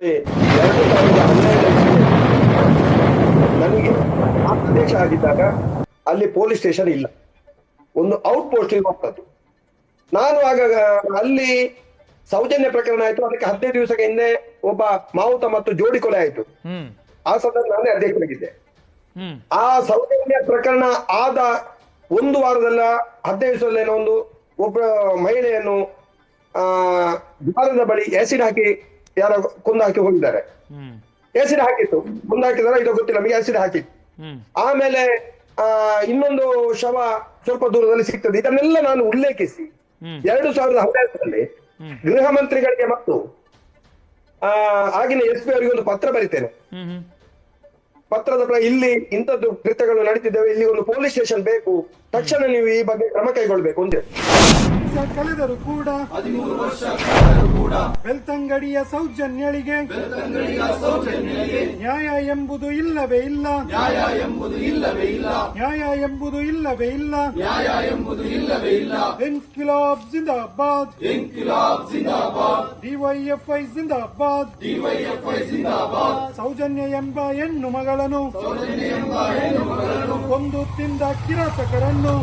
ಎರಡು ಸಾವಿರದ ಹನ್ನೆರಡರಲ್ಲಿ ನನಗೆ ಆ ಪ್ರದೇಶ ಆಗಿದ್ದಾಗ ಅಲ್ಲಿ ಪೊಲೀಸ್ ಸ್ಟೇಷನ್ ಇಲ್ಲ. ಒಂದು ಔಟ್ ಪೋಸ್ಟ್ ಹೋಗ್ತದ್ದು ನಾನು ಆಗ ಅಲ್ಲಿ ಸೌಜನ್ಯ ಪ್ರಕರಣ ಆಯ್ತು ಅದಕ್ಕೆ ಹದಿನೈದು ದಿವಸಕ್ಕೆ ಹಿಂದೆ ಒಬ್ಬ ಮಾವುತ ಮತ್ತು ಜೋಡಿ ಕೊಲೆ ಆಯ್ತು. ಆ ಸಂದರ್ಭ ನಾನೇ ಅಧ್ಯಕ್ಷರಾಗಿದ್ದೆ ಆ ಸೌಜನ್ಯ ಪ್ರಕರಣ ಆದ ಒಂದು ವಾರದಲ್ಲ ಹದಿನೈದು ದಿವಸದಲ್ಲೇನೋ ಒಂದು ಒಬ್ಬ ಮಹಿಳೆಯನ್ನು ಆ ದ್ವಾರದ ಬಳಿ ಆಸಿಡ್ ಹಾಕಿ ಯಾರೋ ಕೊಂದು ಹಾಕಿ ಹೋಗಿದ್ದಾರೆ. ಎಸಿಡ್ ಹಾಕಿತ್ತು. ಕೊಂದು ಹಾಕಿದಾರ ಇದು ಗೊತ್ತಿಲ್ಲ ನಮಗೆ ಎಸಿಡ್ ಹಾಕಿತ್ತು. ಆಮೇಲೆ ಆ ಇನ್ನೊಂದು ಶವ ಸ್ವಲ್ಪ ದೂರದಲ್ಲಿ ಸಿಗ್ತದೆ. ಇದನ್ನೆಲ್ಲ ನಾನು ಉಲ್ಲೇಖಿಸಿ. ಎರಡು ಸಾವಿರದ ಹದಿನೈದರಲ್ಲಿ ಗೃಹ ಮಂತ್ರಿಗಳಿಗೆ ಮತ್ತು ಆ ಆಗಿನ ಎಸ್ ಪಿ ಅವರಿಗೆ ಒಂದು ಪತ್ರ ಬರಿತೇನೆ. ಪತ್ರದ ಇಲ್ಲಿ ಇಂಥದ್ದು ಕೃತ್ಯಗಳು ನಡೀತಿದ್ದೇವೆ. ಇಲ್ಲಿ ಒಂದು ಪೊಲೀಸ್ ಸ್ಟೇಷನ್ ಬೇಕು. ತಕ್ಷಣ ನೀವು ಈ ಬಗ್ಗೆ ಕ್ರಮ ಕೈಗೊಳ್ಬೇಕು. ಅಂತ ವರ್ಷ ಕಳೆದರೂ ಕೂಡ ಬೆಳ್ತಂಗಡಿಯ ಸೌಜನ್ಯಳಿಗೆ ನ್ಯಾಯ ಎಂಬುದು ಇಲ್ಲವೇ ಇಲ್ಲ. ನ್ಯಾಯ ಎಂಬುದು ಇಲ್ಲವೇ ಇಲ್ಲ. ನ್ಯಾಯ ಎಂಬುದು ಇಲ್ಲವೇ ಇಲ್ಲ. ನ್ಯಾಯ ಎಂಬುದು ಇಲ್ಲವೇ ಇಲ್ಲ. ಇನ್ಕಿಲಾಬ್ ಜಿಂದಾಬಾದ್. ಇನ್ಕಿಲಾಬ್ ಜಿಂದಾಬಾದ್. ಡಿವೈಎಫ್ಐ ಜಿಂದಾಬಾದ್. ಡಿವೈಎಫ್ಐ ಜಿಂದಾಬಾದ್. ಸೌಜನ್ಯ ಎಂಬ ಹೆಣ್ಣು ಮಗಳನ್ನು. ಒಂದು ತಿಂದ ಕಿರಾತಕರನ್ನು.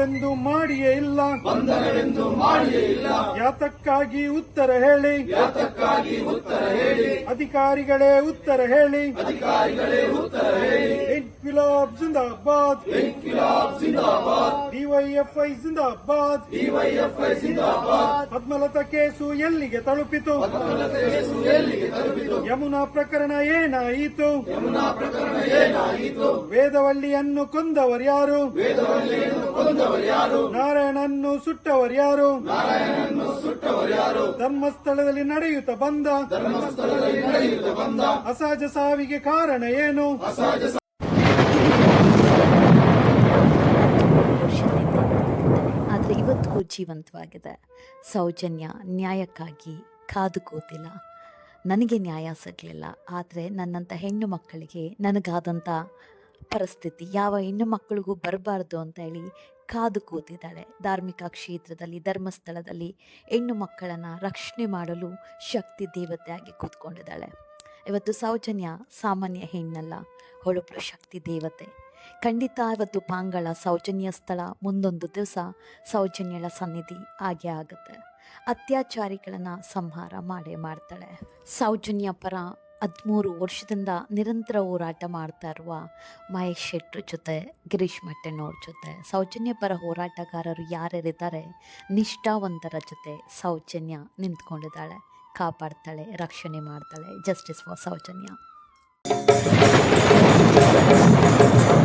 ಬಂಧನವೆಂದು ಮಾಡಿಯೇ ಇಲ್ಲ. ಬಂಧನವೆಂದು ಮಾಡಿಯೇ ಇಲ್ಲ. ಯಾತಕ್ಕಾಗಿ ಉತ್ತರ ಹೇಳಿ. ಯಾತಕ್ಕಾಗಿ ಉತ್ತರ ಹೇಳಿ. ಅಧಿಕಾರಿಗಳೇ ಉತ್ತರ ಹೇಳಿ. ಅಧಿಕಾರಿಗಳೇ ಉತ್ತರ ಹೇಳಿ. ಇನ್ಕಿಲಾಬ್ ಜಿಂದಾಬಾದ್. ಇನ್ಕಿಲಾಬ್ ಜಿಂದಾಬಾದ್. ಡಿವೈಎಫ್ಐ ಜಿಂದಾಬಾದ್. ಡಿವೈಎಫ್ಐ ಜಿಂದಾಬಾದ್. ಪದ್ಮಲತಾ ಕೇಸು ಎಲ್ಲಿಗೆ ತಲುಪಿತು? ಯಮುನಾ ಪ್ರಕರಣ ಏನಾಯಿತು? ಯಮುನಾ ಪ್ರಕರಣ ಏನಾಯಿತು? ವೇದವಳ್ಳಿಯನ್ನು ಕೊಂದವರ್ಯಾರು ವೇದವಳ್ಳಿಯನ್ನು ಕೊಂದವರ್ಯಾರು ನಾರಾಯಣನ್ನು ಸುಟ್ಟವರ್ಯಾರು ನಾರಾಯಣನ್ನು ಸುಟ್ಟವರ್ಯಾರು ಧರ್ಮಸ್ಥಳದಲ್ಲಿ ನಡೆಯುತ್ತ ಬಂದ? ಧರ್ಮಸ್ಥಳದಲ್ಲಿ ನಡೆಯುತ್ತ ಬಂದ? ಅಸಹಜ ಸಾವಿಗೆ ಕಾರಣ ಏನು? ಅಸಹಜ ಆದರೆ ಇವತ್ತಿಗೂ ಜೀವಂತವಾಗಿದೆ. ಸೌಜನ್ಯ, ನ್ಯಾಯಕ್ಕಾಗಿ ಕಾದು ಕೂತಿಲ್ಲ ನನಗೆ ನ್ಯಾಯ ಸಿಗಲಿಲ್ಲ. ಆದರೆ ನನ್ನಂಥ ಹೆಣ್ಣು ಮಕ್ಕಳಿಗೆ ನನಗಾದಂಥ ಪರಿಸ್ಥಿತಿ, ಯಾವ ಹೆಣ್ಣು ಮಕ್ಕಳಿಗೂ ಬರಬಾರ್ದು ಅಂತ ಹೇಳಿ ಕಾದು ಕೂತಿದ್ದಾಳೆ ಧಾರ್ಮಿಕ ಕ್ಷೇತ್ರದಲ್ಲಿ, ಧರ್ಮಸ್ಥಳದಲ್ಲಿ ಹೆಣ್ಣು ಮಕ್ಕಳನ್ನು ರಕ್ಷಣೆ ಮಾಡಲು ಶಕ್ತಿ ದೇವತೆಯಾಗಿ ಕೂತ್ಕೊಂಡಿದ್ದಾಳೆ. ಇವತ್ತು ಸೌಜನ್ಯ ಸಾಮಾನ್ಯ ಹೆಣ್ಣಲ್ಲ, ಹೊಳಪು ಶಕ್ತಿ ದೇವತೆ. ಖಂಡಿತ ಇವತ್ತು ಪಾಂಗಳ ಸೌಜನ್ಯ ಸ್ಥಳ ಮುಂದೊಂದು ದಿವಸ ಸೌಜನ್ಯಳ ಸನ್ನಿಧಿ ಆಗೇ ಆಗುತ್ತೆ. ಅತ್ಯಾಚಾರಿಗಳನ್ನು ಸಂಹಾರ ಮಾಡೇ ಮಾಡ್ತಾಳೆ. ಸೌಜನ್ಯ ಪರ ಹದಿಮೂರು ವರ್ಷದಿಂದ ನಿರಂತರ ಹೋರಾಟ ಮಾಡ್ತಾ ಇರುವ ಮಹೇಶ್ ಶೆಟ್ಟ್ರ ಜೊತೆ, ಗಿರೀಶ್ ಮಟ್ಟಣ್ಣವ್ರ ಜೊತೆ, ಸೌಜನ್ಯ ಪರ ಹೋರಾಟಗಾರರು ಯಾರ್ಯಾರಿದ್ದಾರೆ, ನಿಷ್ಠಾವಂತರ ಜೊತೆ ಸೌಜನ್ಯ ನಿಂತ್ಕೊಂಡಿದ್ದಾಳೆ. ಕಾಪಾಡ್ತಾಳೆ, ರಕ್ಷಣೆ ಮಾಡ್ತಾಳೆ ಜಸ್ಟಿಸ್ ಫಾರ್ ಸೌಜನ್ಯ.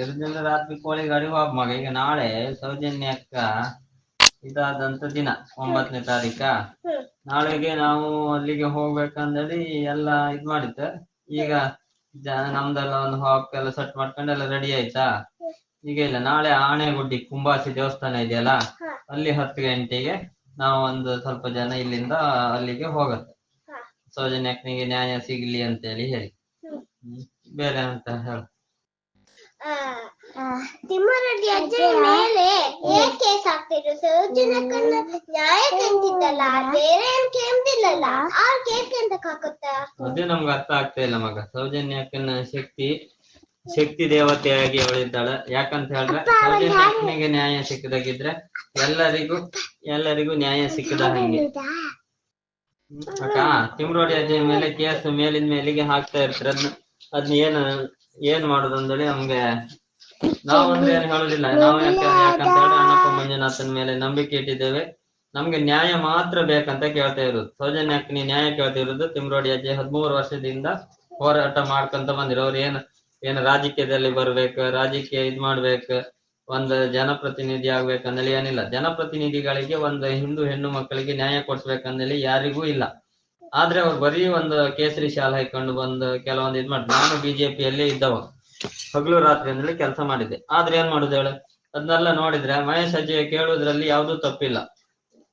ಇರುದಿಲ್ಲ ರಾತ್ರಿ ಕೋಳಿ ಗಾಡಿ ಮಗ. ಈಗ ನಾಳೆ ಸೌಜನ್ಯ ಅಕ್ಕ ಇದಾದಂತ ದಿನ ಒಂಬತ್ತನೇ ತಾರೀಕ. ನಾಳೆಗೆ ನಾವು ಅಲ್ಲಿಗೆ ಹೋಗ್ಬೇಕಂದೇಳಿ ಎಲ್ಲ ಇದ್ ಮಾಡಿದ್ದೆ. ಈಗ ನಮ್ದೆಲ್ಲ ಒಂದು ಹಾಕ್ ಎಲ್ಲ ಸೆಟ್ ಮಾಡ್ಕೊಂಡು ಎಲ್ಲ ರೆಡಿ ಆಯ್ತಾ? ಈಗ ಇಲ್ಲ, ನಾಳೆ ಆಣೆಗುಡ್ಡಿ ಕುಂಬಾಸಿ ದೇವಸ್ಥಾನ ಇದೆಯಲ್ಲ, ಅಲ್ಲಿ ಹತ್ತು ಗಂಟೆಗೆ ನಾವು ಒಂದು ಸ್ವಲ್ಪ ಜನ ಇಲ್ಲಿಂದ ಅಲ್ಲಿಗೆ ಹೋಗತ್ತೆ. ಸೌಜನ್ಯಕ್ಕನಿಗೆ ನ್ಯಾಯ ಸಿಗ್ಲಿ ಅಂತೇಳಿ ಹೇಳಿ. ಬೇರೆ ಅಂತ ಹೇಳ ತಿಮ್ಮರೆಡ್ಡಿ ಅಜ್ಜನ ಮೇಲೆ ಏನ್ ಕೇಸ್ ಹಾಕ್ತಿದ್ರು ಸೌಜನ್ಯಕ್ಕನ್ನ ನ್ಯಾಯ ಕಂತಿದ್ದಲ್ಲ ಬೇರೆ ಏನ್ ಕೇಳ್ತಿಲ್ಲಲ್ಲ ಆ ಕೇಸ್ ಅಂತ ಹಾಕುತ್ತಾ ಅದೇ ನಮ್ಗೆ ಅರ್ಥ ಆಗ್ತಾ ಇಲ್ಲ ಮಗ. ಸೌಜನ್ಯ ಅಕ್ಕನ ಶಕ್ತಿ ಶಕ್ತಿ ದೇವತೆಯಾಗಿ ಅವಳಿದ್ದಾಳೆ ಯಾಕಂತ ಹೇಳಿದ್ರೆ ಸೌಜನ್ಯ ಅಕ್ಕನಿಗೆ ನ್ಯಾಯ ಸಿಕ್ಕದಾಗಿದ್ರೆ ಎಲ್ಲರಿಗೂ ಎಲ್ಲರಿಗೂ ನ್ಯಾಯ ಸಿಕ್ಕದ ಹಂಗೆ. ಅಕ್ಕ ತಿಮ್ರೋಡಿ ಅಜ್ಜಿ ಮೇಲೆ ಕೇಸ್ ಮೇಲಿನ ಮೇಲಿಗೆ ಹಾಕ್ತಾ ಇರ್ತಾರೆ. ಅದ್ನ ಅದ್ನ ಏನ್ ಏನ್ ಮಾಡುದು ಅಂದೇಳಿ ನಮ್ಗೆ ನಾವು ಅಂದ್ರೆ ಏನ್ ಹೇಳುದಿಲ್ಲ. ನಾವು ಯಾಕೆ ಯಾಕಂತ ಹೇಳಿ ಅಣ್ಣಪ್ಪ ಮಂಜುನಾಥನ್ ಮೇಲೆ ನಂಬಿಕೆ ಇಟ್ಟಿದ್ದೇವೆ. ನಮ್ಗೆ ನ್ಯಾಯ ಮಾತ್ರ ಬೇಕಂತ ಕೇಳ್ತಾ ಇರೋದು. ಸೌಜನ್ಯ ನೀ ನ್ಯಾಯ ಕೇಳ್ತಾ ಇರೋದು. ತಿಮ್ರೋಡಿ ಅಜ್ಜಿ ಹದಿಮೂರು ವರ್ಷದಿಂದ ಹೋರಾಟ ಮಾಡ್ಕೊಂತ ಬಂದಿರೋ ಅವ್ರು ಏನ್ ಏನ್ ರಾಜಕೀಯದಲ್ಲಿ ಬರ್ಬೇಕು, ರಾಜಕೀಯ ಇದ್ ಮಾಡ್ಬೇಕು, ಒಂದು ಜನಪ್ರತಿನಿಧಿ ಆಗ್ಬೇಕಂದೇಳಿ ಏನಿಲ್ಲ. ಜನಪ್ರತಿನಿಧಿಗಳಿಗೆ ಒಂದು ಹಿಂದೂ ಹೆಣ್ಣು ಮಕ್ಕಳಿಗೆ ನ್ಯಾಯ ಕೊಡ್ಸ್ಬೇಕಂದೇಳಿ ಯಾರಿಗೂ ಇಲ್ಲ. ಆದ್ರೆ ಅವ್ರು ಬರೀ ಒಂದು ಕೇಸರಿ ಶಾಲ್ ಹಾಕೊಂಡು ಬಂದು ಕೆಲವೊಂದು ಇದ್ ಮಾಡಿ ನಾನು ಬಿಜೆಪಿಯಲ್ಲಿ ಇದ್ದವ. ಹಗಲು ರಾತ್ರಿ ಅಂದ್ರೆ ಕೆಲಸ ಮಾಡಿದ್ದೆ. ಆದ್ರೆ ಏನ್ ಮಾಡುದು ಹೇಳು? ಅದನ್ನೆಲ್ಲ ನೋಡಿದ್ರೆ ಮಹೇಶ್ ಅಜ್ಜಿ ಕೇಳುವುದ್ರಲ್ಲಿ ಯಾವ್ದೂ ತಪ್ಪಿಲ್ಲ.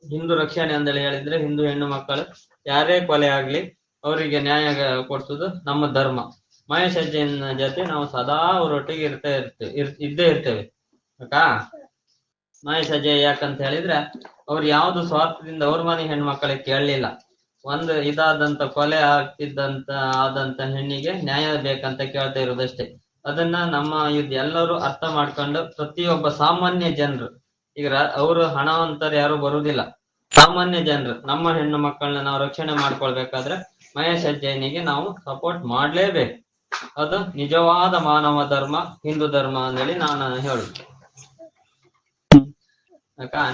ಹಿಂದೂ ರಕ್ಷಣೆ ಅಂದೇಳಿ ಹೇಳಿದ್ರೆ ಹಿಂದೂ ಹೆಣ್ಣು ಮಕ್ಕಳು ಯಾರೇ ಕೊಲೆ ಆಗ್ಲಿ ಅವರಿಗೆ ನ್ಯಾಯ ಕೊಡ್ಸುದು ನಮ್ಮ ಧರ್ಮ. ಮಹೇಶ್ ಅಜ್ಜಿನ ಜೊತೆ ನಾವು ಸದಾ ಅವರೊಟ್ಟಿಗೆ ಇರ್ತಾ ಇರ್ತೇವೆ ಇರ್, ಇದ್ದೇ ಇರ್ತೇವೆ. ಆಯ್ತಾ? ಮಹೇಶ್ ಅಜ್ಜಿ ಯಾಕಂತ ಹೇಳಿದ್ರೆ ಅವ್ರು ಯಾವ್ದು ಸ್ವಾರ್ಥದಿಂದ ಅವ್ರ ಮನೆ ಹೆಣ್ಮಕ್ಳಿಗೆ ಕೇಳಲಿಲ್ಲ. ಒಂದು ಇದಾದಂತ ಕೊಲೆ ಆಗ್ತಿದ್ದಂತ ಆದಂತ ಹೆಣ್ಣಿಗೆ ನ್ಯಾಯ ಬೇಕಂತ ಕೇಳ್ತಾ ಇರೋದಷ್ಟೇ ಅದನ್ನ ನಮ್ಮ ಇದು ಎಲ್ಲರೂ ಅರ್ಥ ಮಾಡ್ಕೊಂಡು ಪ್ರತಿಯೊಬ್ಬ ಸಾಮಾನ್ಯ ಜನರು ಈಗ ಅವರು ಹಣವಂತರು ಯಾರು ಬರುವುದಿಲ್ಲ ಸಾಮಾನ್ಯ ಜನರು ನಮ್ಮ ಹೆಣ್ಣು ಮಕ್ಕಳನ್ನ ನಾವು ರಕ್ಷಣೆ ಮಾಡ್ಕೊಳ್ಬೇಕಾದ್ರೆ ಮಹೇಶ್ ಅಜ್ಜಯನಿಗೆ ನಾವು ಸಪೋರ್ಟ್ ಮಾಡ್ಲೇಬೇಕು. ಅದು ನಿಜವಾದ ಮಾನವ ಧರ್ಮ ಹಿಂದೂ ಧರ್ಮ ಅಂತೇಳಿ ನಾನು ಹೇಳುದು.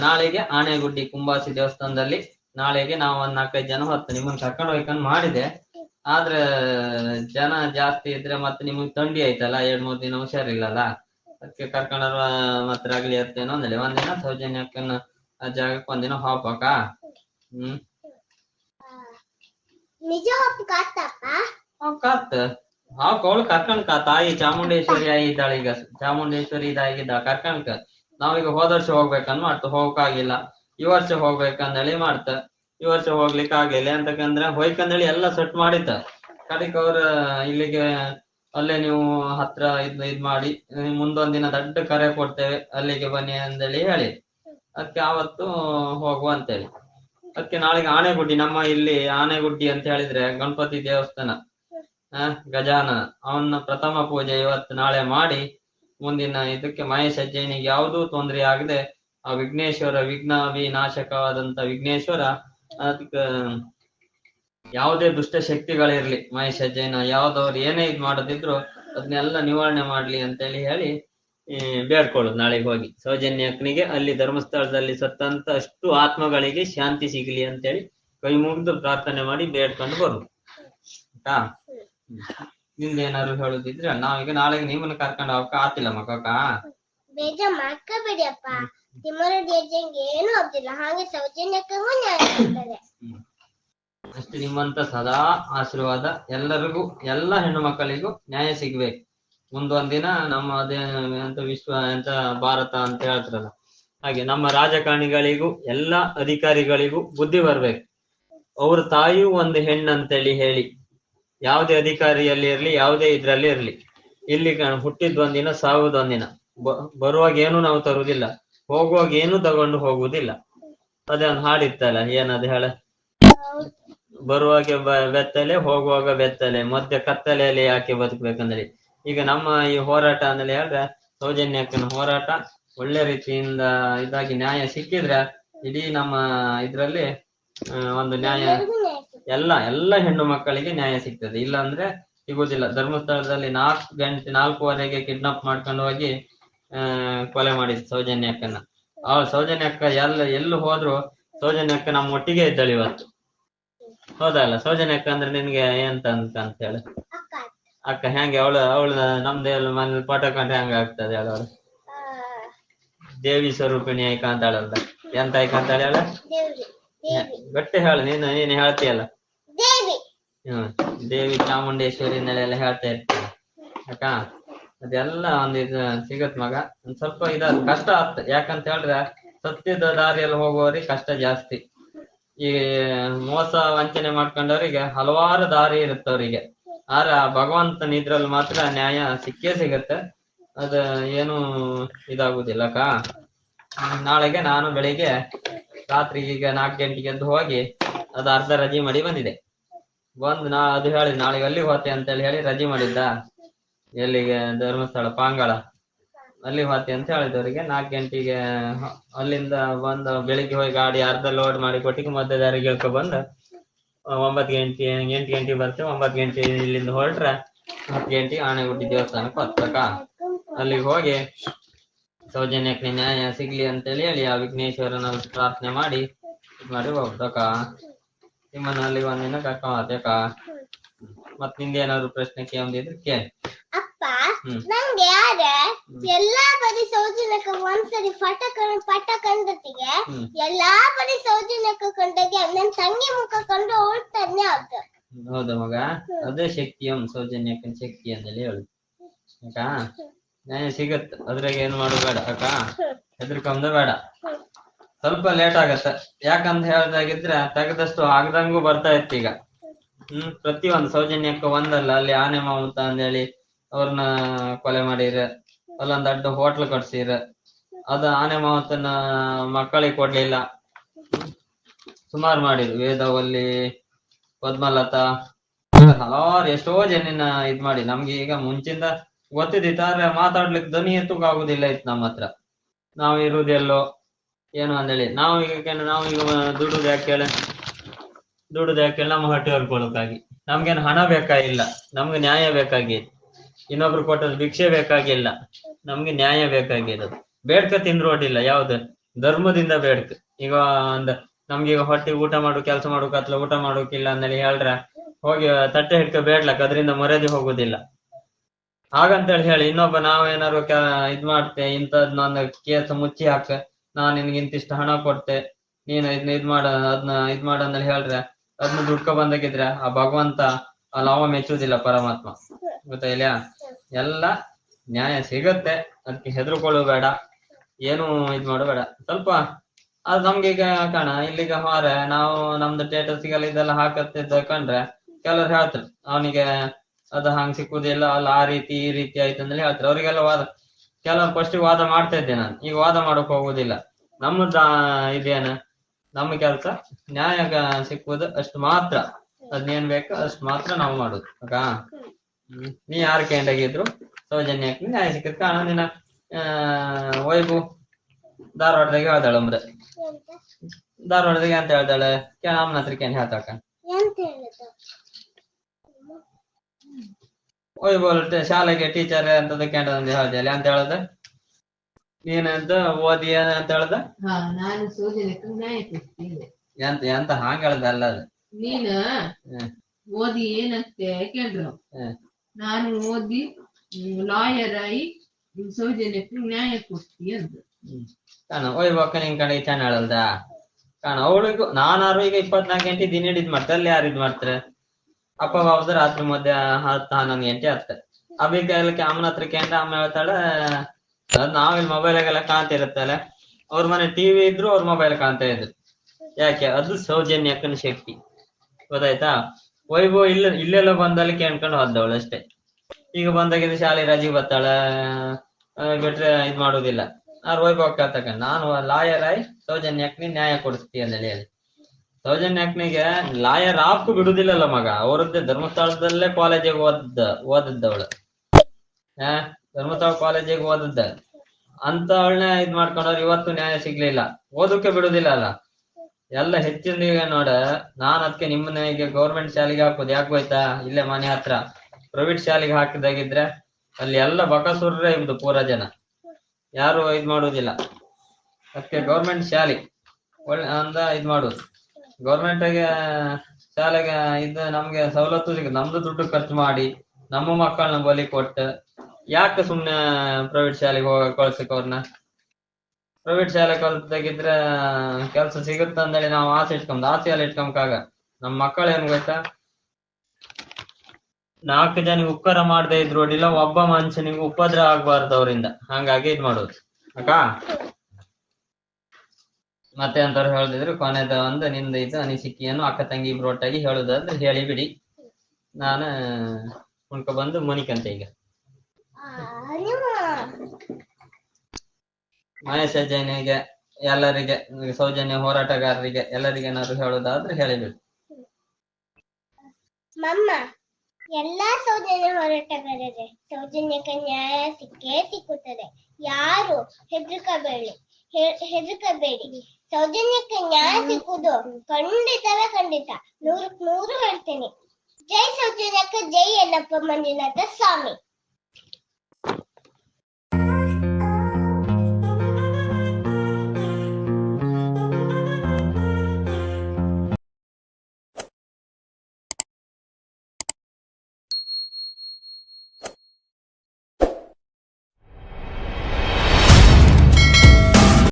ನಾಳೆಗೆ ಆನೆಗುಡ್ಡಿ ಕುಂಬಾಸಿ ದೇವಸ್ಥಾನದಲ್ಲಿ ನಾಳೆಗೆ ನಾವು ಒಂದ್ ನಾಲ್ಕೈದು ಜನ ಹೊತ್ತು ನಿಮ್ಮನ್ನ ಕರ್ಕೊಂಡು ಹೋಗ್ಕೊಂಡು ಮಾಡಿದೆ. ಆದ್ರೆ ಜನ ಜಾಸ್ತಿ ಇದ್ರೆ ಮತ್ತೆ ನಿಮಗ್ ಥಂಡಿ ಆಯ್ತಲ್ಲ ಎರಡ್ ಮೂರ್ ದಿನ ಹುಷಾರಿಲ್ಲಲ್ಲ? ಅದಕ್ಕೆ ಕರ್ಕೊಂಡ ಮತ್ತೆ ರಾಗ್ಲಿ ಇರ್ತೇನೋ ಅಂದೇಳಿ ಒಂದಿನ ಸೌಜನ್ಯ ಅಕ್ಕನ ಆ ಜಾಗಕ್ಕೆ ಒಂದಿನ ಹೋಗ್ಬೇಕ ಹ್ಮ್. ಕಾತ್ ಹಾವ್ ಅವಳು ಕರ್ಕಂಡ್ಕ ತಾಯಿ ಚಾಮುಂಡೇಶ್ವರಿ ಆಗಿ ಇದ್ದಾಳೆ ಈಗ ಚಾಮುಂಡೇಶ್ವರಿ ಇದಾಗಿದ್ದ ಕರ್ಕಂಡ್ಕ ನಾವೀಗ ಹೋದ ವರ್ಷ ಹೋಗ್ಬೇಕನ್ ಮಾಡ್ತು. ಹೋಗಕ್ಕಾಗಿಲ್ಲ ಈ ವರ್ಷ ಹೋಗ್ಬೇಕಂದೇಳಿ ಮಾಡ್ತ. ಈ ವರ್ಷ ಹೋಗ್ಲಿಕ್ಕೆ ಆಗ್ಲಿಲ್ಲ ಅಂತಕಂದ್ರೆ ಹೋಯ್ಕಂದೇಳಿ ಎಲ್ಲಾ ಸೆಟ್ ಮಾಡಿದ್ದ. ಕಡಿಕ್ ಅವ್ರ ಇಲ್ಲಿಗೆ ಅಲ್ಲೇ ನೀವು ಹತ್ರ ಇದ್ ಇದ್ ಮಾಡಿ ಮುಂದೊಂದ್ ದಿನ ದೊಡ್ಡ ಕರೆ ಕೊಡ್ತೇವೆ, ಅಲ್ಲಿಗೆ ಬನ್ನಿ ಅಂದೇಳಿ ಹೇಳಿ. ಅದಕ್ಕೆ ಆವತ್ತು ಹೋಗುವ ಅಂತೇಳಿ. ಅದಕ್ಕೆ ನಾಳೆಗೆ ಆನೆಗುಡ್ಡಿ, ನಮ್ಮ ಇಲ್ಲಿ ಆನೆಗುಡ್ಡಿ ಅಂತ ಹೇಳಿದ್ರೆ ಗಣಪತಿ ದೇವಸ್ಥಾನ. ಆ, ಗಜಾನ. ಅವನ ಪ್ರಥಮ ಪೂಜೆ ಇವತ್ತು ನಾಳೆ ಮಾಡಿ, ಮುಂದಿನ ಇದಕ್ಕೆ ಮಹೇಶ್ ಅಜ್ಜಯ್ಯನಿಗೆ ಯಾವುದೂ ತೊಂದರೆ ಆಗದೆ ಆ ವಿಘ್ನೇಶ್ವರ ವಿಘ್ನ ವಿನಾಶಕವಾದಂತ ವಿಘ್ನೇಶ್ವರ ಅದಕ್ಕೆ ಯಾವುದೇ ದುಷ್ಟ ಶಕ್ತಿಗಳಿರ್ಲಿ, ಮಹೇಶ ಜೈನ, ಯಾವ್ದವ್ರು ಏನೇ ಇದ್ ಮಾಡೋದಿದ್ರು ಅದನ್ನೆಲ್ಲ ನಿವಾರಣೆ ಮಾಡ್ಲಿ ಅಂತೇಳಿ ಹೇಳಿ ಬೇಡ್ಕೊಳ್ಳೋದು ನಾಳೆಗೆ ಹೋಗಿ. ಸೌಜನ್ಯಕ್ನಿಗೆ ಅಲ್ಲಿ ಧರ್ಮಸ್ಥಳದಲ್ಲಿ ಸತ್ತಂತ ಅಷ್ಟು ಆತ್ಮಗಳಿಗೆ ಶಾಂತಿ ಸಿಗ್ಲಿ ಅಂತೇಳಿ ಕೈ ಮುಗಿದು ಪ್ರಾರ್ಥನೆ ಮಾಡಿ ಬೇಡ್ಕೊಂಡು ಬರುದು. ಆಯ್ತಾ? ನಿಂದೇನಾದ್ರು ಹೇಳುದಿದ್ರೆ ನಾವೀಗ ನಾಳೆಗೆ ನಿಮ್ಮನ್ನ ಕರ್ಕೊಂಡು ಹೋಗಕ್ ಆತಿಲ್ಲ ಮಕ್ಕ ಮಾಡ್ಕೋಬೇಡಿಯಪ್ಪ ಅಷ್ಟು ನಿಮ್ಮಂತ ಸದಾ ಆಶೀರ್ವಾದ ಎಲ್ಲರಿಗೂ, ಎಲ್ಲ ಹೆಣ್ಣು ಮಕ್ಕಳಿಗೂ ನ್ಯಾಯ ಸಿಗ್ಬೇಕು. ಮುಂದೊಂದ್ ದಿನ ನಮ್ಮ ಅದೇ ಎಂತ ವಿಶ್ವ, ಎಂತ ಭಾರತ ಅಂತ ಹೇಳ್ತಾರಲ್ಲ. ಹಾಗೆ ನಮ್ಮ ರಾಜಕಾರಣಿಗಳಿಗೂ, ಎಲ್ಲ ಅಧಿಕಾರಿಗಳಿಗೂ ಬುದ್ಧಿ ಬರ್ಬೇಕು. ಅವ್ರ ತಾಯಿಯೂ ಒಂದು ಹೆಣ್ಣಂತೇಳಿ ಹೇಳಿ, ಯಾವುದೇ ಅಧಿಕಾರಿಯಲ್ಲಿ ಇರ್ಲಿ, ಯಾವುದೇ ಇದ್ರಲ್ಲಿ ಇರ್ಲಿ. ಇಲ್ಲಿ ಹುಟ್ಟಿದ್ ಒಂದಿನ, ಸಾವುದ್ ಒಂದಿನ. ಬ- ಬರುವಾಗ ಏನು ನಾವು ತರುವುದಿಲ್ಲ. ಹೋಗುವಾಗ ಏನು ತಗೊಂಡು ಹೋಗುವುದಿಲ್ಲ. ಅದೇ ಒಂದು ಹಾಡಿತ್ತಲ್ಲ, ಏನದು ಹೇಳ? ಬರುವಾಗ ಬೆತ್ತಲೆ, ಹೋಗುವಾಗ ಬೆತ್ತಲೆ, ಮಧ್ಯೆ ಕತ್ತಲೆಯಲ್ಲಿ ಯಾಕೆ ಬದುಕ್ಬೇಕಂದ್ರೆ. ಈಗ ನಮ್ಮ ಈ ಹೋರಾಟ ಅಂದ್ರೆ ಹೇಳಿದ್ರೆ, ಸೌಜನ್ಯಕ್ಕನ ಹೋರಾಟ, ಒಳ್ಳೆ ರೀತಿಯಿಂದ ಇದಾಗಿ ನ್ಯಾಯ ಸಿಕ್ಕಿದ್ರೆ, ಇಡೀ ನಮ್ಮ ಇದ್ರಲ್ಲಿ ಒಂದು ನ್ಯಾಯ, ಎಲ್ಲ ಎಲ್ಲ ಹೆಣ್ಣು ಮಕ್ಕಳಿಗೆ ನ್ಯಾಯ ಸಿಗ್ತದೆ. ಇಲ್ಲ ಅಂದ್ರೆ ಸಿಗುದಿಲ್ಲ ಧರ್ಮಸ್ಥಳದಲ್ಲಿ ನಾಲ್ಕು ಗಂಟೆ, ನಾಲ್ಕುವರೆಗೆ ಕಿಡ್ನಾಪ್ ಮಾಡ್ಕೊಂಡು ಹೋಗಿ ಕೊಲೆ ಮಾಡಿದ್ ಸೌಜನ್ಯ ಅಕ್ಕನ ಅವ್ ಸೌಜನ್ಯ ಅಕ್ಕ ಎಲ್ಲ ಎಲ್ಲಿ ಹೋದ್ರು ಸೌಜನ್ಯ ಅಕ್ಕ ನಮ್ಮ ಒಟ್ಟಿಗೆ ಇದ್ದಾಳೆ ಇವತ್ತು. ಹೌದಲ್ಲ ಸೌಜನ್ಯ ಅಕ್ಕ ಅಂದ್ರೆ ನಿನ್ಗೆ ಎಂತ ಅಂತ ಅಂತ ಹೇಳಿ. ಅಕ್ಕ ಹೆಂಗೆ? ಅವಳು ಅವಳು ನಮ್ದು ಎಲ್ಲ ಮನೇಲಿ ಪಾಠ ಕಂಡ್ರೆ ಹೆಂಗ ಆಗ್ತದೆ ಹೇಳು ಅವಳು? ದೇವಿ ಸ್ವರೂಪಿಣಿ ಆಯ್ಕ ಅಂತಾಳಲ್ಲ ಎಂತ ಆಯ್ಕ ಅಂತಾಳೆ ಹೇಳ? ಗಟ್ಟಿ ಹೇಳು ನೀನು ನೀನು ಹೇಳ್ತೀಯಲ್ಲ? ದೇವಿ. ಹ್ಮ್ ದೇವಿ ಚಾಮುಂಡೇಶ್ವರಿ ಎಲ್ಲ ಹೇಳ್ತಾ ಇರ್ತೀನಿ ಅಕ್ಕ? ಅದೆಲ್ಲ ಒಂದ್ ಇದು ಸಿಗತ್ ಮಗ. ಒಂದ್ ಸ್ವಲ್ಪ ಇದ ಕಷ್ಟ ಆತ್ ಯಾಕಂತ ಹೇಳಿದ್ರೆ ಸತ್ಯದ ದಾರಿಯಲ್ಲಿ ಹೋಗುವವರಿಗೆ ಕಷ್ಟ ಜಾಸ್ತಿ. ಈ ಮೋಸ ವಂಚನೆ ಮಾಡ್ಕೊಂಡವರಿಗೆ ಹಲವಾರು ದಾರಿ ಇರುತ್ತೆ ಅವರಿಗೆ. ಆದ್ರೆ ಭಗವಂತನ ಇದ್ರಲ್ಲಿ ಮಾತ್ರ ನ್ಯಾಯ ಸಿಕ್ಕೇ ಸಿಗತ್ತೆ. ಅದ ಏನು ಇದಾಗುದಿಲ್ಲ ಅಕ್ಕ ನಾಳೆಗೆ ನಾನು ಬೆಳಿಗ್ಗೆ ರಾತ್ರಿ ಈಗ ನಾಲ್ಕು ಗಂಟೆಗೆ ಎದ್ದು ಹೋಗಿ ಅದು ಅರ್ಧ ರಜೆ ಮಾಡಿ ಬಂದಿದೆ. ಬಂದು ನಾ ಅದು ಹೇಳಿ ನಾಳೆಗೆ ಅಲ್ಲಿಗೆ ಹೋತೆ ಅಂತೇಳಿ ಹೇಳಿ ರಜೆ ಮಾಡಿದ್ದ. ಎಲ್ಲಿಗೆ ಧರ್ಮಸ್ಥಳ, ಪಾಂಗಳ. ಅಲ್ಲಿ ಹೋತಿ ಅಂತ ಹೇಳಿದವರಿಗೆ ನಾಲ್ಕು ಗಂಟೆಗೆ ಅಲ್ಲಿಂದ ಬಂದು ಬೆಳಿಗ್ಗೆ ಹೋಗಿ ಗಾಡಿ ಅರ್ಧ ಲೋಡ್ ಮಾಡಿ ಕೊಟ್ಟಿಗೆ ಮಧ್ಯ ದಾರಿಗೆ ಇಳ್ಕೊ ಬಂದು ಒಂಬತ್ತು ಗಂಟೆ, ಎಂಟು ಗಂಟೆಗೆ ಬರ್ತೇವೆ. ಒಂಬತ್ತು ಗಂಟೆ ಇಲ್ಲಿಂದ ಹೊರಟ್ರೆ ಹತ್ತು ಗಂಟೆಗೆ ಆನೆಗುಡ್ಡಿ ದೇವಸ್ಥಾನಕ್ಕೆ ಹತ್ತಕ ಅಲ್ಲಿಗೆ ಹೋಗಿ ಸೌಜನ್ಯಕ್ಕೆ ನ್ಯಾಯ ಸಿಗ್ಲಿ ಅಂತೇಳಿ ಹೇಳಿ ಆ ವಿಘ್ನೇಶ್ವರನ ಪ್ರಾರ್ಥನೆ ಮಾಡಿ ಮಾಡಿ ಹೋಗ್ತಕ್ಕ ನಿಮ್ಮನ್ನ ಅಲ್ಲಿ ಒಂದಿನ ಕರ್ಕೊಂಡ್ ಹೋಗ್ತಕ್ಕ ಮತ್ನಿಂದ ಏನಾದ್ರು ಪ್ರಶ್ನೆ ಕೇಳಿದ್ರೆ ಕೇಳಿ. ನಂಗೆ ಯಾರ ಎಲ್ಲಾ ಬದಿ ಸೌಜನ್ಯಕ್ಕ ಒಂದ್ಸರಿ ಪಟ ಪಟ ಕಂಡತಿಗೆ. ಎಲ್ಲಾ ಬದಿ ಸೌಜನ್ಯಕ್ಕ ಕಂಡಗೆ ನನ್ ತಂಗಿ ಮುಖ ಕಂಡು ಓಡ್ತಾನೆ ಆಗ ಹೌದ ಮಗ? ಅದೇ ಶಕ್ತಿಯಂ ಸೌಜನ್ಯಕ್ಕನ ಶಕ್ತಿ ಅಂತೇಳಿ ಹೇಳು. ಅಕ್ಕ ನಾನು ಸಿಗತ್ತ. ಅದ್ರಾಗ ಏನ್ ಮಾಡು ಬೇಡ ಅಕ್ಕ. ಹೆದರ್ಕೊಂಡ ಬೇಡ. ಸ್ವಲ್ಪ ಲೇಟ್ ಆಗತ್ತೆ. ಯಾಕಂತ ಹೇಳ್ದಾಗಿದ್ರೆ ತೆಗೆದಷ್ಟು ಆಗದಂಗೂ ಬರ್ತಾ ಇತ್ತು ಈಗ. ಹ್ಮ್ ಪ್ರತಿ ಒಂದು ಸೌಜನ್ಯಕ್ಕ ಒಂದಲ್ಲ ಅಲ್ಲಿ ಆನೆ ಮಾವುತ ಅಂದೇಳಿ ಅವ್ರನ್ನ ಕೊಲೆ ಮಾಡಿರ ಅಲ್ಲೊಂದ್ ದೊಡ್ಡ ಹೋಟ್ಲ್ ಕಟ್ಸಿರ ಅದ ಆನೆ ಮಾವತನ ಮಕ್ಕಳಿಗೆ ಕೊಡ್ಲಿಲ್ಲ. ಸುಮಾರು ಮಾಡಿದ್ರು ವೇದವಲ್ಲಿ, ಪದ್ಮಲತಾ, ಹಲವಾರು ಎಷ್ಟೋ ಜನಿನ ಇದ್ ಮಾಡಿ ನಮ್ಗೆ ಈಗ ಮುಂಚಿಂದ ಗೊತ್ತಿದ್ದಿತ್ತು, ಆದ್ರೆ ಮಾತಾಡ್ಲಿಕ್ಕೆ ಧ್ವನಿ ಎತ್ತುಕ್ ಆಗುದಿಲ್ಲ ಇತ್ತು ನಮ್ಮ ಹತ್ರ. ನಾವ್ ಇರುದೆಲ್ಲೋ ಏನು ಅಂದೇಳಿ ನಾವು ಈಗ ನಾವು ಈಗ ದುಡುದು ಯಾಕೆ ಹೇಳ ದುಡುದು ಯಾಕೆ ನಮ್ಮ ಹೊಟ್ಟೆ ಹೊರ್ಕೊಳಕ್ಕಾಗಿ. ನಮ್ಗೇನು ಹಣ ಬೇಕಾಗಿಲ್ಲ ನಮ್ಗೆ ನ್ಯಾಯ ಬೇಕಾಗಿತ್ತು ಇನ್ನೊಬ್ರು ಕೊಟ್ಟದ್ದು ಭಿಕ್ಷೆ ಬೇಕಾಗಿಲ್ಲ. ನಮ್ಗೆ ನ್ಯಾಯ ಬೇಕಾಗಿರೋದು. ಬೇಡ್ಕ ತಿಂದ್ರು ಅಡ್ಡಿಲ್ಲ ಯಾವ್ದು? ಧರ್ಮದಿಂದ ಬೇಡ್ಕ. ಈಗ ಒಂದ್ ನಮ್ಗೆ ಈಗ ಹೊಟ್ಟೆ ಊಟ ಮಾಡು, ಕೆಲಸ ಮಾಡು, ಕತ್ಲ ಊಟ ಮಾಡೋಕಿಲ್ಲ ಅಂದೇಳಿ ಹೇಳ್ರ, ಹೋಗಿ ತಟ್ಟೆ ಹಿಡ್ಕ ಬೇಡ್ಲಕ್ ಅದರಿಂದ ಮರ್ಯಾದೆ ಹೋಗುದಿಲ್ಲ. ಹಾಗಂತೇಳಿ ಹೇಳಿ, ಇನ್ನೊಬ್ಬ ನಾವೇನಾರು ಇದ್ ಮಾಡ್ತೆ ಇಂಥದ್ ನಾನು ಕೇಸ ಮುಚ್ಚಿ ಹಾಕ, ನಾನ್ ನಿನ್ಗೆ ಇಂತಿಷ್ಟು ಹಣ ಕೊಡ್ತೆ, ನೀನ್ ಇದ್ನ ಇದ್ ಮಾಡ ಅದನ್ನ ಇದ್ ಮಾಡ ಅಂದೇಳಿ ಹೇಳ್ರೆ ಅದನ್ನ ದುಡ್ಕೊ ಬಂದಾಗಿದ್ರೆ ಆ ಭಗವಂತ ಆ ಲಾಭ ಮೆಚ್ಚುದಿಲ್ಲ ಪರಮಾತ್ಮ. ಗೊತ್ತಾಯಿಲ್ಲ ಎಲ್ಲ ನ್ಯಾಯ ಸಿಗತ್ತೆ. ಅದಕ್ಕೆ ಹೆದರ್ಕೊಳ್ಳು ಬೇಡ ಏನು ಇದ್ ಮಾಡು ಬೇಡ ಸ್ವಲ್ಪ ಅದು ನಮ್ಗೆ ಈಗ ಕಾಣ, ಇಲ್ಲಿಗ ಮಾರ, ನಾವು ನಮ್ದು ಸ್ಟೇಟಸ್ಗೆಲ್ಲ ಇದೆಲ್ಲ ಹಾಕತ್ತಿದ್ದ ಕಂಡ್ರೆ ಕೆಲವ್ರು ಹೇಳ್ತಾರೆ, ಅವನಿಗೆ ಅದು ಹಂಗ್ ಸಿಕ್ಕುದಿಲ್ಲ, ಅಲ್ಲ ಆ ರೀತಿ, ಈ ರೀತಿ ಆಯ್ತು ಅಂದ್ರೆ ಹೇಳ್ತಾರೆ. ಅವ್ರಿಗೆಲ್ಲ ವಾದ, ಕೆಲವ್ರು ಫಸ್ಟ್ ವಾದ ಮಾಡ್ತಾ ಇದ್ದೆ ನಾನು. ಈಗ ವಾದ ಮಾಡಕ್ ಹೋಗುದಿಲ್ಲ. ನಮ್ಮ ಇದೇನ? ನಮ್ಮ ಕೆಲ್ಸ ನ್ಯಾಯ ಸಿಕ್ಕುದು ಅಷ್ಟು ಮಾತ್ರ. ಅದ್ನೇನ್ ಬೇಕು ಅಷ್ಟು ಮಾತ್ರ ನಾವು ಮಾಡುದು. ಅಕ್ಕ. ನೀ ಯಾರ ಸೌಜನ್ಯ ಹಾಕಿ ನ್ಯಾಯ ಸಿಕ್ಕ ಕಾರಣ ನಿನ್ನ ಆ ವೈಭು ಧಾರವಾಡದಾಗ ಹೇಳ್ದಾಳ ಅಂದ್ರ ಧಾರವಾಡದಾಗ ಅಂತ ಹೇಳ್ದಾಳೆ ಅಮ್ಮನ ಹತ್ರ ಕೇನ್ ಹೇಳ್ತಾಕ ವೈಭವ್ ಶಾಲೆಗೆ ಟೀಚರ್ ಅಂತದ ಕೇಂದ್ರ ಅಂತ ಹೇಳ್ದೆ ಅಂತ ಹೇಳದ? ನೀನಂತ ಓದಿ ಏನ್ ಅಂತ ಹೇಳ್ದ? ಹಾ ನಾನು ಎಂತ ಎಂತ ಹಾಂಗ ಹೇಳ್ದ ಅಲ್ಲ ಅದು. ನೀನ. ಓದಿ ಏನಂತೆ ಕೇಳ್ರು ಹ್ಮ್. ನಾನು ಓದಿ ಲಾಯರ್ ಆಗಿ ಸೌಜನ್ಯಕ್ಕೆ ನ್ಯಾಯ ಕೊಡ್ತೀನಿ ಅಂತ ಕಾಣ ವೈಭವಕ್ಕ ನಿನ್ ಕಡೆ ಚೆನ್ನಾಳಲ್ದ ಕಾಣ ಅವಳಿಗೂ ನಾನಾರು ಈಗ ಇಪ್ಪತ್ನಾಲ್ಕು ಗಂಟೆ ದಿನ ಇದ್ ಮಾಡ್ತಾರೆ ಅಲ್ಲಿ ಯಾರು ಇದ್ ಮಾಡ್ತಾರೆ? ಅಪ್ಪ ಬಾಬದ ರಾತ್ರಿ ಮಧ್ಯ ಹತ್ತು ಹನ್ನೊಂದು ಗಂಟೆ ಆಗ್ತಾರೆ ಎಲ್ಲಕ್ಕೆ ಅಮ್ಮನ ಹತ್ರ ಕೇಂದ್ರ ಅಮ್ಮ ಹೇಳ್ತಾಳೆ, ಅದ್ ನಾವಿಲ್ಲಿ ಮೊಬೈಲಾಗೆಲ್ಲ ಕಾಣ್ತಿರತ್ತಲ್ಲ ಅವ್ರ ಮನೆ ಟಿವಿ ಇದ್ರು ಅವ್ರ ಮೊಬೈಲ್ ಕಾಣ್ತಾ ಇದ್ರು. ಯಾಕೆ? ಅದು ಸೌಜನ್ಯಕ್ಕನ ಶಕ್ತಿ. ಗೊತ್ತಾಯ್ತಾ? ವೈಭವ್ ಇಲ್ಲ, ಇಲ್ಲೆಲ್ಲ ಬಂದಲ್ಲಿ ಕೇಳ್ಕೊಂಡು ಹೋದವಳು ಅಷ್ಟೇ. ಈಗ ಬಂದಾಗಿದ್ದು ಶಾಲೆ ರಜೆ ಬತ್ತಾಳ ಬಿಟ್ರೆ ಇದ್ ಮಾಡುದಿಲ್ಲ. ಆ ವೈಭವ್ ಕೇಳ್ತಕ್ಕ ನಾನು ಲಾಯರ್ ಆಯ್ ಸೌಜನ್ಯಾಕ್ನಿ ನ್ಯಾಯ ಕೊಡಿಸ್ತಿ ಅಂತ ಹೇಳಿ. ಸೌಜನ್ಯಕ್ಕನಿಗೆ ಲಾಯರ್ ಆಪ್ಕು ಬಿಡುದಿಲ್ಲಲ್ಲ ಮಗ, ಅವರದ್ದೇ ಧರ್ಮಸ್ಥಳದಲ್ಲೇ ಕಾಲೇಜಿಗೆ ಓದದ್ದ ಓದದ್ದವಳು. ಹಾ ಧರ್ಮಸ್ಥಳ ಕಾಲೇಜಿಗೆ ಓದದ್ದ. ಅಂತ ಅವಳನ್ನ ಇದ್ ಮಾಡ್ಕೊಂಡವ್ರು ಇವತ್ತು ನ್ಯಾಯ ಸಿಗ್ಲಿಲ್ಲ. ಓದಕ್ಕೆ ಬಿಡುದಿಲ್ಲ ಅಲ್ಲ. ಎಲ್ಲ ಹೆಚ್ಚಿನ ಈಗ ನೋಡ, ನಾನ್ ಅದಕ್ಕೆ ನಿಮ್ಮನ್ನ ಈಗ ಗೌರ್ಮೆಂಟ್ ಶಾಲೆಗೆ ಹಾಕೋದು ಯಾಕೆ ಹೋಯ್ತಾ? ಇಲ್ಲೇ ಮನೆ ಹತ್ರ. ಪ್ರೈವೇಟ್ ಶಾಲೆಗೆ ಹಾಕಿದಾಗಿದ್ರೆ ಅಲ್ಲಿ ಎಲ್ಲ ಬಕಸೂರ್ರೆ ಇವ್ದು ಪೂರ ಜನ. ಯಾರು ಇದ್ ಮಾಡುದಿಲ್ಲ. ಅದಕ್ಕೆ ಗೌರ್ಮೆಂಟ್ ಶಾಲೆ ಒಳ್ಳೆ ಅಂದ ಇದ್ ಮಾಡುದು. ಗೌರ್ಮೆಂಟ್ ಶಾಲೆಗೆ ಇದು ನಮ್ಗೆ ಸವಲತ್ತು ಸಿಗುತ್ತೆ ನಮ್ದು ದುಡ್ಡು ಖರ್ಚು ಮಾಡಿ, ನಮ್ಮ ಮಕ್ಕಳನ್ನ ಬಲಿ ಕೊಟ್ಟು, ಯಾಕೆ ಸುಮ್ನೆ ಪ್ರೈವೇಟ್ ಶಾಲೆಗೆ ಹೋಗ, ಕಳ್ಸಕ್ ಅವ್ರನ್ನ ಪ್ರೈವೇಟ್ ಶಾಲೆ ಕಲ್ತಾಗಿದ್ರೆ ಕೆಲ್ಸ ಸಿಗುತ್ತೆ ಅಂದೇಳಿ ನಾವು ಆಸೆ ಇಟ್ಕೊಂಡ್ ಆಸೆ ಎಲ್ಲ ಇಟ್ಕೊಂಬಕಾಗ ನಮ್ ಮಕ್ಕಳು ಏನ್ ಗೊತ್ತಾ? ನಾಲ್ಕು ಜನ ಉಪಕಾರ ಮಾಡದೆ ಇದ್ರು ಅಡ್ಡಿಲ್ಲ ಒಬ್ಬ ಮನುಷ್ಯನಿಗೆ ಉಪದ್ರ ಆಗ್ಬಾರ್ದು ಅವರಿಂದ. ಹಂಗಾಗಿ ಇದ್ ಮಾಡೋದು. ಅಕ್ಕ? ಮತ್ತೆ ಅಂತವ್ರು ಹೇಳ್ದಿದ್ರು, ಕೊನೆದ ಒಂದು, ನಿಂದ ಇದು ಅನಿಸಿಕೆಯನ್ನು ಅಕ್ಕ ತಂಗಿ ಇಬ್ರು ಒಟ್ಟಾಗಿ ಹೇಳುದಾದ್ರೆ ಹೇಳಿ ಬಿಡಿ. ನಾನು ಉಣ್ಕೊ ಬಂದು ಮುನಿಕಂತೆ ಈಗ ಆ, ನಿಮ್ಮ ಮಹೇಶ ಜೈನಿಗೆ ಎಲ್ಲರಿಗೆ, ಸೌಜನ್ಯ ಹೋರಾಟಗಾರರಿಗೆ ಎಲ್ಲರಿಗೆ ಏನಾದ್ರು ಹೇಳುದಾದ್ರೆ ಹೇಳಿಬಿಡಿ. ಮಮ್ಮ, ಎಲ್ಲಾ ಸೌಜನ್ಯ ಹೋರಾಟಗಾರರೇ ಸೌಜನ್ಯಕ್ಕೆ ನ್ಯಾಯ ಸಿಕ್ಕೇ ಸಿಕ್ಕುತ್ತದೆ. ಯಾರು ಹೆದರ್ಕಬೇಡಿ ಹೆದರ್ಕಬೇಡಿ. ಸೌಜನ್ಯಕ್ಕೆ ನ್ಯಾಯ ಸಿಕ್ಕುದು ಖಂಡಿತವೇ ಖಂಡಿತ. ನೂರಕ್ ನೂರು ಹೇಳ್ತೇನೆ. ಜೈ ಸೌಜನ್ಯಕ್ಕೆ, ಜೈ ಎಲ್ಲಪ್ಪ ಮಂಜುನಾಥ ಸ್ವಾಮಿ.